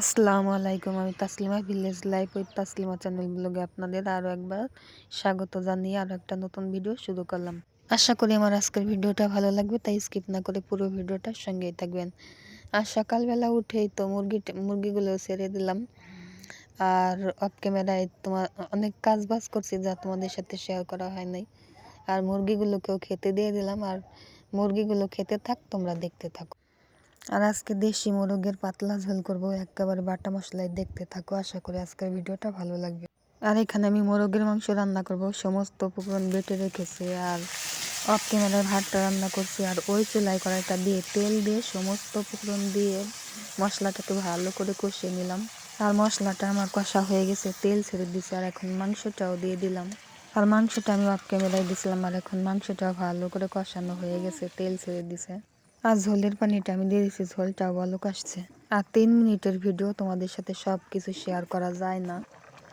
আসসালামু আলাইকুম, আমি Taslima village life with Taslima channel ব্লগে আপনাদের আরও একবার স্বাগত জানিয়ে আরও একটা নতুন ভিডিও শুরু করলাম। আশা করি আমার আজকের ভিডিওটা ভালো লাগবে, তাই স্কিপ না করে পুরো ভিডিওটার সঙ্গেই থাকবেন। আর সকালবেলা উঠেই তো মুরগি মুরগিগুলো ছেড়ে দিলাম। আর অফ ক্যামেরায় তোমার অনেক কাজ বাজ করছি যা তোমাদের সাথে শেয়ার করা হয় নাই। আর মুরগিগুলোকেও খেতে দিয়ে দিলাম, আর মুরগিগুলো খেতে থাক, তোমরা দেখতে থাকো। আর আজকে দেশি মোরগের পাতলা ঝোল করব, একেবারে বাটা মশলায় দেখতে থাকো। আশা করি আজকের ভিডিওটা ভালো লাগবে। আর এখানে আমি মোরগের মাংস রান্না করব, সমস্ত উপকরণ বেটে রেখেছি আর অফ ক্যামেরায় ভাতটা রান্না করছি। আর ওই চুলাই কড়াইটা দিয়ে তেল দিয়ে সমস্ত উপকরণ দিয়ে মশলাটাকে ভালো করে কষিয়ে নিলাম। আর মশলাটা আমার কষা হয়ে গেছে, তেল ছেড়ে দিছে আর এখন মাংসটাও দিয়ে দিলাম। আর মাংসটা আমি অফ ক্যামেরায় দিছিলাম আর এখন মাংসটা ভালো করে কষানো হয়ে গেছে, তেল ছেড়ে দিছে। আর ঝোলের পানিটা আমি দিয়ে দিচ্ছি ঝোলটা ভালো আসছে। আর তিন মিনিটের ভিডিও তোমাদের সাথে সব কিছু শেয়ার করা যায় না।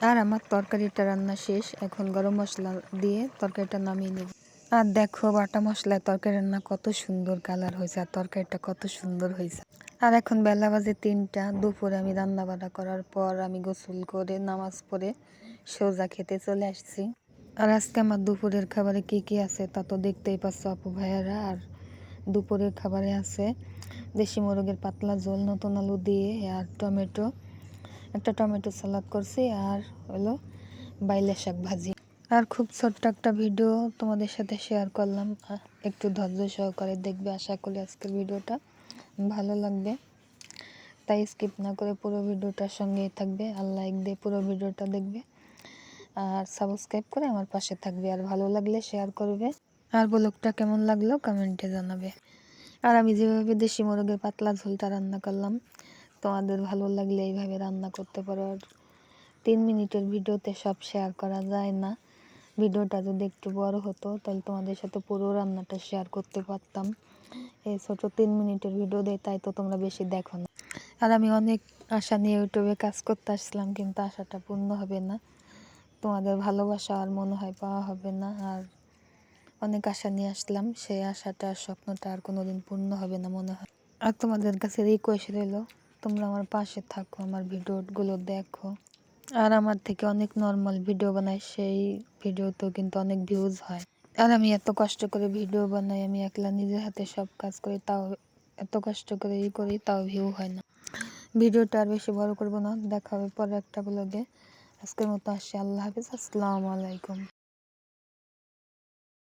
আর আমার তরকারিটা রান্না শেষ, এখন গরম মশলা দিয়ে তরকারিটা নামিয়ে নেব। আর দেখো বাটা মশলায় তরকারি রান্না কত সুন্দর কালার হয়েছে, আর তরকারিটা কত সুন্দর হয়েছে। আর এখন বেলা বাজে তিনটা, দুপুরে আমি রান্না বান্না করার পর আমি গোসল করে, নামাজ পড়ে সোজা খেতে চলে আসছি। আর আজকে আমার দুপুরের খাবারে কি কি আছে তা তো দেখতেই পাচ্ছ আপু ভাইয়ারা, আর দুপুরের খাবারে আছে। দেশি মোরগের পাতলা ঝোল, নতুন আলু দিয়ে আর টমেটো। একটা টমেটো সালাদ করছি আর হলো বাইলে শাক ভাজি। আর খুব ছোট্ট একটা ভিডিও তোমাদের সাথে শেয়ার করলাম। একটু ধৈর্য সহকারে দেখবে, আশা করি আজকের ভিডিওটা ভালো লাগবে। তাই স্কিপ না করে পুরো ভিডিওটার সঙ্গেই থাকবে আর লাইক দিয়ে পুরো ভিডিওটা দেখবে। আর সাবস্ক্রাইব করে আমার পাশে থাকবে। আর ভালো লাগলে শেয়ার করবে। আর ব্লগটা কেমন লাগল কমেন্টে জানাবে। আর আমি যেভাবে দেশি মোরগের পাতলা ঝোলটা রান্না করলাম, তোমাদের ভালো লাগলে এইভাবে রান্না করতে পারো। আর তিন মিনিটের ভিডিওতে সব শেয়ার করা যায় না। ভিডিওটা যদি একটু বড় হতো, তাহলে তোমাদের সাথে পুরো রান্নাটা শেয়ার করতে পারতাম। এই ছোটো তিন মিনিটের ভিডিও দেয়, তাই তো তোমরা বেশি দেখো না। আর আমি অনেক আশা নিয়ে ইউটিউবে কাজ করতে আসলাম কিন্তু আশাটা পূর্ণ হবে না। তোমাদের ভালোবাসা আর মনে হয় পাওয়া হবে না। আর অনেক আশা নিয়ে আসলাম। সেই আশাটা, স্বপ্নটা আর কোনোদিন পূর্ণ হবে না মনে হয়। আর তোমাদের কাছে রিকোয়েস্ট রইল, তোমরা আমার পাশে থাকো, আমার ভিডিওগুলো দেখো। আর আমার থেকে অনেক নর্মাল ভিডিও বানাই, সেই ভিডিওতেও কিন্তু অনেক ভিউজ হয়। আর আমি এত কষ্ট করে ভিডিও বানাই, আমি একলা নিজের হাতে সব কাজ করি, তাও এত কষ্ট করে ই করি, তাও ভিউ হয় না। ভিডিওটা আর বেশি বড় করব না, দেখা হবে পরে একটা ব্লগে আজকের মতো আসছি, আল্লাহ হাফিজ, আসসালামু আলাইকুম।